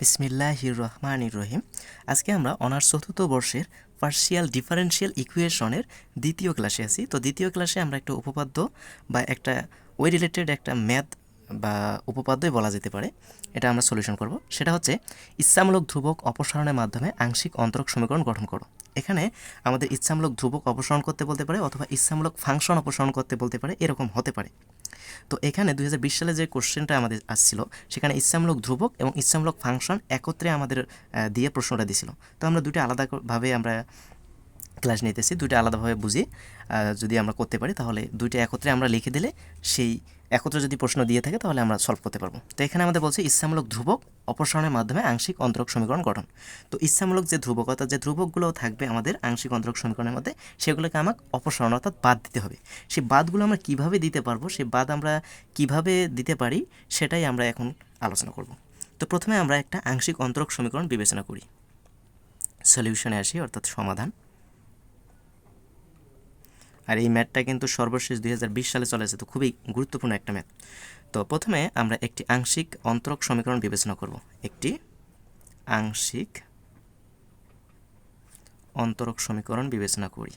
বিসমিল্লাহির রহমান রহিম আজকে আমরা অনার্স চতুর্থ বর্ষের পার্শিয়াল ডিফারেন্সিয়াল ইকুয়েশনের দ্বিতীয় ক্লাসে আছি। তো দ্বিতীয় ক্লাসে আমরা একটা উপপাদ্য বা একটা ওই রিলেটেড একটা ম্যাথ বা উপপাদ্যই বলা যেতে পারে। এটা আমরা সলিউশন করব। সেটা হচ্ছে, ইচ্ছামূলক ধ্রুবক অপসারণের মাধ্যমে আংশিক অন্তরক সমীকরণ গঠন করো। এখানে আমাদের ইচ্ছামূলক ধ্রুবক অপসারণ করতে বলতে পারে অথবা ইচ্ছামূলক ফাংশন অপসারণ করতে বলতে পারে, এরকম হতে পারে। তো এখানে দুই হাজার বিশ সালে যে কোশ্চেনটা আমাদের আসছিল, সেখানে ইচ্ছামূলক ধ্রুবক এবং ইচ্ছামূলক ফাংশন একত্রে আমাদের দিয়ে প্রশ্নটা দিছিল। তো আমরা দুটো আলাদাভাবে আমরা ক্লাস নিতেছি, দুইটা আলাদাভাবে বুঝি। যদি আমরা করতে পারি, তাহলে দুইটা একত্রে আমরা লিখে দিলে সেই একত্রে যদি প্রশ্ন দিয়ে থাকে, তাহলে আমরা সলভ করতে পারব। তো এখানে আমাদের বলছে, ইচ্ছামূলক ধ্রুবক অপসারণের মাধ্যমে আংশিক অন্তরক সমীকরণ গঠন। তো ইচ্ছামূলক যে ধ্রুবক, অর্থাৎ যে ধ্রুবকগুলো থাকবে আমাদের আংশিক অন্তরক সমীকরণের মধ্যে, সেগুলোকে আমাকে অপসারণ, অর্থাৎ বাদ দিতে হবে। সেই বাদগুলো আমরা কীভাবে দিতে পারব, সেই বাদ আমরা কীভাবে দিতে পারি, সেটাই আমরা এখন আলোচনা করব। তো প্রথমে আমরা একটা আংশিক অন্তরক সমীকরণ বিবেচনা করি। সলিউশনে আসি, অর্থাৎ সমাধান। আর এই ম্যাথটা কিন্তু সর্বশেষ দুই হাজার বিশ সালে চলেছে তো খুবই গুরুত্বপূর্ণ একটা ম্যাথ। তো প্রথমে আমরা একটি আংশিক অন্তরক সমীকরণ বিবেচনা করব। একটি আংশিক অন্তরক সমীকরণ বিবেচনা করি।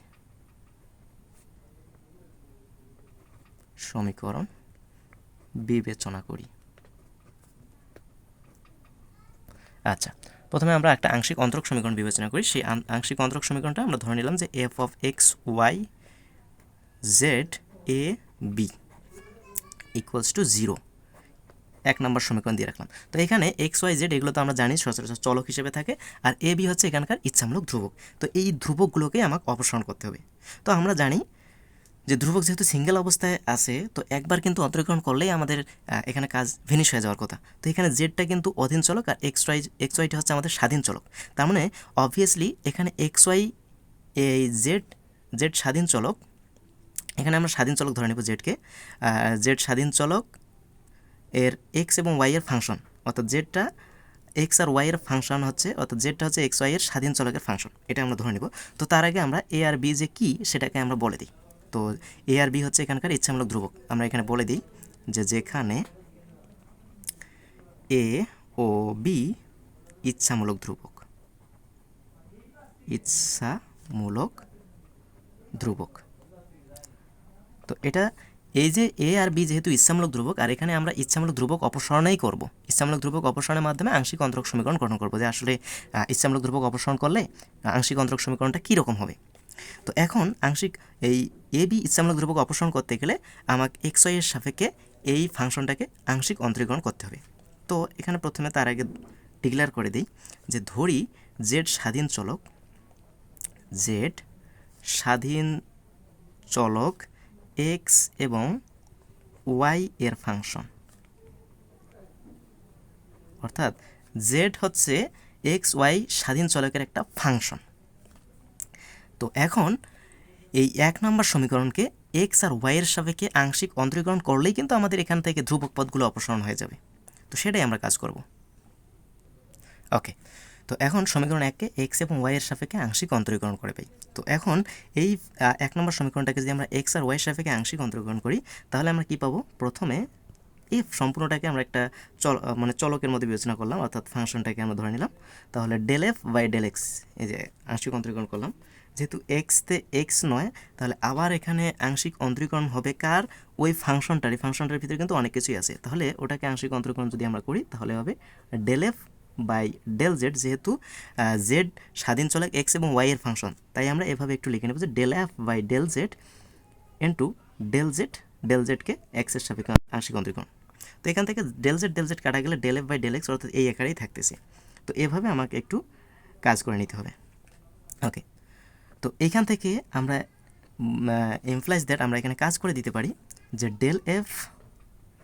সমীকরণ বিবেচনা করি। আচ্ছা প্রথমে আমরা একটা আংশিক অন্তরক সমীকরণ বিবেচনা করি। সেই আংশিক অন্তরক সমীকরণটা আমরা ধরে নিলাম যে F of X Y Z A B equals to zero এক নম্বর সমীকরণ দিয়ে রাখলাম। তো এখানে এক্স ওয়াই জেড এগুলো তো আমরা জানি, সচরাচর চলক হিসেবে থাকে। আর এ বি হচ্ছে এখানকার ইচ্ছামূলক ধ্রুবক। তো এই ধ্রুবকগুলোকে আমাকে অপসারণ করতে হবে। তো আমরা জানি যে ধ্রুবক যেহেতু সিঙ্গেল অবস্থায় আছে, তো একবার কিন্তু অন্তরীকরণ করলেই আমাদের এখানে কাজ ফিনিশ হয়ে যাওয়ার কথা। তো এখানে জেডটা কিন্তু অধীন চলক আর এক্স ওয়াই এক্স ওয়াইটা হচ্ছে আমাদের স্বাধীন চলক। তার মানে অবভিয়াসলি এখানে এক্স ওয়াই এই জেড জেড স্বাধীন চলক এখানে আমরা স্বাধীন চলক ধরে নেব জেডকে জেড স্বাধীন চলক এর এক্স এবং ওয়াই এর ফাংশন অর্থাৎ জেডটা এক্স আর ওয়াই এর ফাংশন হচ্ছে, অর্থাৎ জেডটা হচ্ছে এক্স ওয়াই এর স্বাধীন চলকের ফাংশন এটা আমরা ধরে নেব। তো তার আগে আমরা এ আর বি যে কী, সেটাকে আমরা বলে দিই। তো এ আর বি হচ্ছে এখানকার ইচ্ছামূলক ধ্রুবক। আমরা এখানে বলে দিই যে যেখানে এ ও বি ইচ্ছামূলক ধ্রুবক। ইচ্ছামূলক ধ্রুবক। তো এটা এই যে এ আর বি যেহেতু ইচ্ছামূলক ধ্রুবক, আর এখানে আমরা ইচ্ছামূলক ধ্রুবক অপসারণই করব। ইচ্ছামূলক ধ্রুবক অপসারণের মাধ্যমে আংশিক অন্তরক সমীকরণ গঠন করব, যে আসলে ইচ্ছামূলক ধ্রুবক অপসারণ করলে আংশিক অন্তরক সমীকরণটা কীরকম হবে? তো এখন আংশিক, এই এ বি ইচ্ছামূলক ধ্রুবক অপসারণ করতে গেলে আমাকে এক্সের সাপেক্ষে এই ফাংশনটাকে আংশিক অন্তরীকরণ করতে হবে। তো এখানে প্রথমে তার আগে ডিক্লেয়ার করে দিই যে ধরি জেড স্বাধীন চলক জেড স্বাধীন চলক এক্স এবং ওয়াই এর ফাংশন। অর্থাৎ জেড হচ্ছে এক্স ওয়াই স্বাধীন চলকের একটা ফাংশন। তো এখন এই এক নম্বর সমীকরণকে এক্স আর ওয়াইয়ের সাপেক্ষে আংশিক অন্তরীকরণ করলেই কিন্তু আমাদের এখান থেকে ধ্রুবক পদগুলো অপসারণ হয়ে যাবে। তো সেটাই আমরা কাজ করব। ওকে। তো এখন সমীকরণ এককে এক্স এবং ওয়াইয়ের সাপেক্ষে আংশিক অন্তরীকরণ করে পাই। তো এখন এই এক নম্বর সমীকরণটাকে যদি আমরা এক্স আর ওয়াইয়ের সাপেক্ষে আংশিক অন্তরীকরণ করি, তাহলে আমরা কি পাবো? প্রথমে এই সম্পূর্ণটাকে আমরা একটা চল মানে চলকের মধ্যে বিবেচনা করলাম, অর্থাৎ ফাংশনটাকে আমরা ধরে নিলাম। তাহলে del F by del X এই যে আংশিক অন্তরীকরণ করলাম। যেহেতু এক্সতে এক্স নয়, তাহলে আবার এখানে আংশিক অন্তরীকরণ হবে কার? ওই ফাংশনটার এই ফাংশনটার ভিতরে কিন্তু অনেক কিছুই আছে। তাহলে ওটাকে আংশিক অন্তরীকরণ যদি আমরা করি, তাহলে হবে del F by del Z যেহেতু জেড স্বাধীন চলক এক্স এবং ওয়াই এর ফাংশন। তাই আমরা এভাবে একটু লিখে নেব যে del F by del Z into del Z, del জেডকে এক্সের সাপেক্ষে আংশিক অন্তরীকরণ। তো এখান থেকে ডেল জেড ডেল জেড কাটা গেলে del F by del X অর্থাৎ এই আকারেই থাকতেছে। তো এভাবে আমাকে একটু কাজ করে নিতে হবে। ওকে, তো এখান থেকে আমরা এমপ্লাইজ দ্যাট আমরা এখানে কাজ করে দিতে পারি যে del F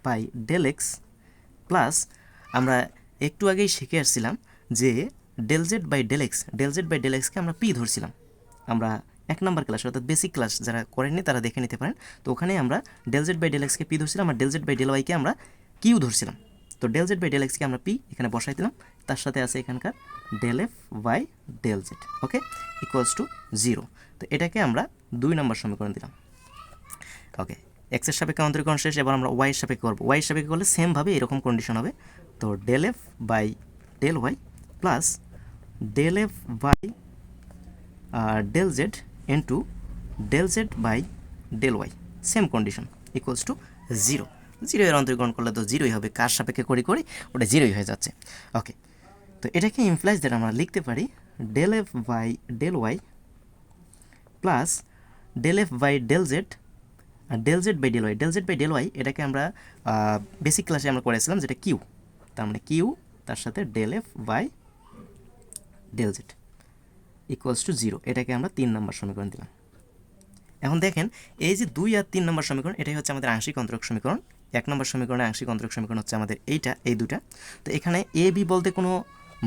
by del X plus আমরা একটু আগেই শিখে আসছিলাম যে del Z by del X del Z by del এক্সকে আমরা পি ধরছিলাম। আমরা এক নম্বর ক্লাস অর্থাৎ বেসিক ক্লাস যারা করেননি তারা দেখে নিতে পারেন। তো ওখানে আমরা ডেল জেড বাই ডেল এক্সকে পি ধরছিলাম আর ডেল জেড বাই ডেল ওয়াইকে আমরা কিউ ধরছিলাম। তো ডেল জেড বাই ডেল এক্সকে আমরা পি এখানে বসাই দিলাম। তার সাথে আছে এখানকার del F by del Z okay equals to zero তো এটাকে আমরা দুই নম্বর সমীকরণ দিলাম। ওকে এক্সের সাপেক্ষে অন্তরীকরণ শেষ, এবার আমরা ওয়াইয়ের সাপেক্ষে করব। ওয়াইয়ের সাপেক্ষে করলে সেমভাবে এরকম কন্ডিশন হবে। তো del F by del Y plus del F by del Z into del Z by del Y same condition equals to zero zero এর করলে তো জিরোই হবে। কার সাপেক্ষে করি করি? ওটা জিরোই হয়ে যাচ্ছে। ওকে তো এটাকে ইমপ্লাইজ দ্বারা আমরা লিখতে পারি del F by del Y plus del F by del Z del Z by del Y del Z by del Y এটাকে আমরা বেসিক ক্লাসে আমরা করেছিলাম, যেটা কিউ তার মানে কিউ, তার সাথে del F by del Z equals to zero এটাকে আমরা তিন নম্বর সমীকরণ দিলাম। এখন দেখেন, এই যে দুই আর তিন নম্বর সমীকরণ, এটাই হচ্ছে আমাদের আংশিক অন্তরক সমীকরণ। এক নম্বর সমীকরণে আংশিক অন্তরক সমীকরণ হচ্ছে আমাদের এইটা, এই দুটা। তো এখানে এ বি বলতে কোনো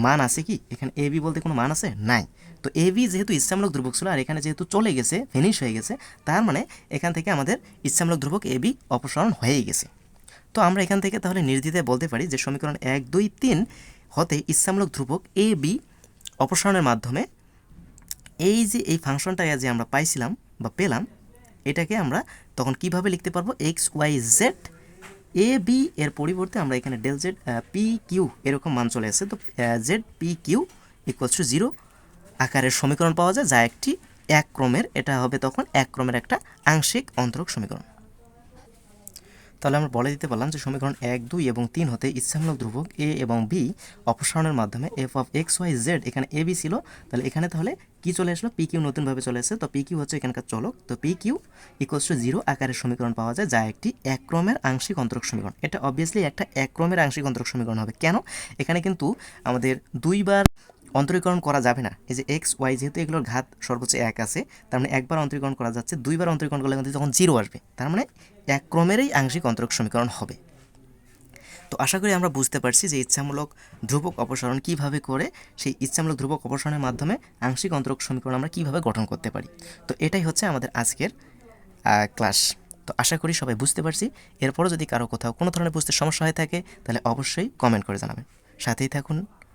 মান আছে কি? এখানে এ বি বলতে কোনো মান আছে? নাই। তো এ বি যেহেতু ইচ্ছামূলক ধ্রুবক ছিল, আর এখানে যেহেতু চলে গেছে ফিনিশ হয়ে গেছে, তার মানে এখান থেকে আমাদের ইচ্ছামূলক ধ্রুবক এ বি অপসারণ হয়েই গেছে। তো আমরা এখান থেকে তাহলে নির্দ্বিধায় বলতে পারি যে সমীকরণ এক, দুই, তিন হতে ইচ্ছামূলক ধ্রুবক এ বি অপসারণের মাধ্যমে এই যে এই ফাংশনটা যে আমরা পাইছিলাম বা পেলাম, এটাকে আমরা তখন কীভাবে লিখতে পারব? X Y Z A B এর পরিবর্তে আমরা এখানে ডেল জেড পি কিউ এরকম মান চলে আসে। তো Z P Q equals to zero আকারের সমীকরণ পাওয়া যায়, যা একটি এক ক্রমের এটা হবে তখন এক ক্রমের একটা আংশিক অন্তরক সমীকরণ। তাহলে আমরা বলে দিতে পারলাম যে সমীকরণ এক, দুই এবং তিন হতে ইচ্ছামূলক ধ্রুবক এ এবং বি অপসারণের মাধ্যমে F of X Y Z এখানে এ বি ছিল। তাহলে এখানে তাহলে কি চলে আসলো? পি কিউ নতুনভাবে চলে আসছে তো পি কিউ হচ্ছে এখানকার চলক। তো P Q equals to zero আকারের সমীকরণ পাওয়া যায়, যা একটি এক ক্রমের আংশিক অন্তরক সমীকরণ। এটা অবভিয়াসলি একটা এক ক্রমের আংশিক অন্তরক সমীকরণ হবে। কেন? এখানে কিন্তু আমাদের দুইবার অন্তরীকরণ করা যাবে না। এই যে এক্স ওয়াই যেহেতু এগুলোর ঘাত সর্বোচ্চ এক আছে, তার মানে একবার অন্তরীকরণ করা যাচ্ছে, দুইবার অন্তরীকরণ করলে কিন্তু তখন জিরো আসবে। তার মানে এক ক্রমেরই আংশিক অন্তরক সমীকরণ হবে। তো আশা করি আমরা বুঝতে পারছি যে ইচ্ছামূলক ধ্রুবক অপসারণ কীভাবে করে, সেই ইচ্ছামূলক ধ্রুবক অপসারণের মাধ্যমে আংশিক অন্তরক সমীকরণ আমরা কীভাবে গঠন করতে পারি। তো এটাই হচ্ছে আমাদের আজকের ক্লাস তো আশা করি সবাই বুঝতে পারছি। এরপরও যদি কারও কোথাও কোনো ধরনের বুঝতে সমস্যা হয়ে থাকে, তাহলে অবশ্যই কমেন্ট করে জানাবেন। সাথেই থাকুন।